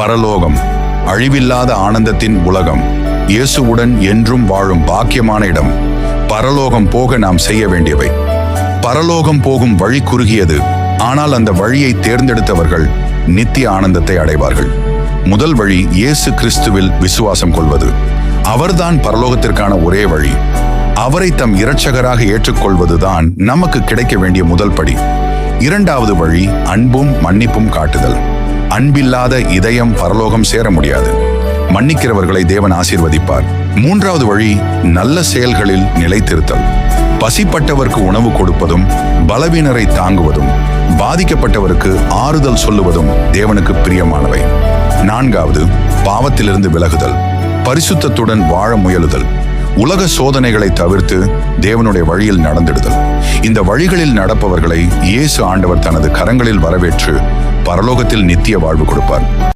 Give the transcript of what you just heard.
பரலோகம் அழிவில்லாத ஆனந்தத்தின் உலகம் இயேசுவுடன் என்றும் வாழும் பாக்கியமான இடம். பரலோகம் போக நாம் செய்ய வேண்டியவை. பரலோகம் போகும் வழி குறுகியது. ஆனால் அந்த வழியை தேர்ந்தெடுத்தவர்கள் நித்திய ஆனந்தத்தை அடைவார்கள். முதல் வழி இயேசு கிறிஸ்துவில் விசுவாசம் கொள்வது. அவர்தான் பரலோகத்திற்கான ஒரே வழி. அவரை தம் இரட்சகராக ஏற்றுக்கொள்வதுதான் நமக்கு கிடைக்க வேண்டிய முதல் படி. இரண்டாவது வழி அன்பும் மன்னிப்பும் காட்டுதல். அன்பில்லாத இதயம் பரலோகம் சேர முடியாது. மன்னிக்கிறவர்களை தேவன் ஆசீர்வதிப்பார். மூன்றாவது வழி நல்ல செயல்களில் நிலைத்திருத்தல். பசிப்பட்டவருக்கு உணவு கொடுப்பதும் பலவீனரை தாங்குவதும் பாதிக்கப்பட்டவருக்கு ஆறுதல் சொல்லுவதும் தேவனுக்கு பிரியமானவை. நான்காவது பாவத்திலிருந்து விலகுதல். பரிசுத்தத்துடன் வாழ முயலுதல். உலக சோதனைகளை தவிர்த்து தேவனுடைய வழியில் நடந்திடுதல். இந்த வழிகளில் நடப்பவர்களை இயேசு ஆண்டவர் தனது கரங்களில் வரவேற்று பரலோகத்தில் நித்திய வாழ்வு கொடுப்பார்.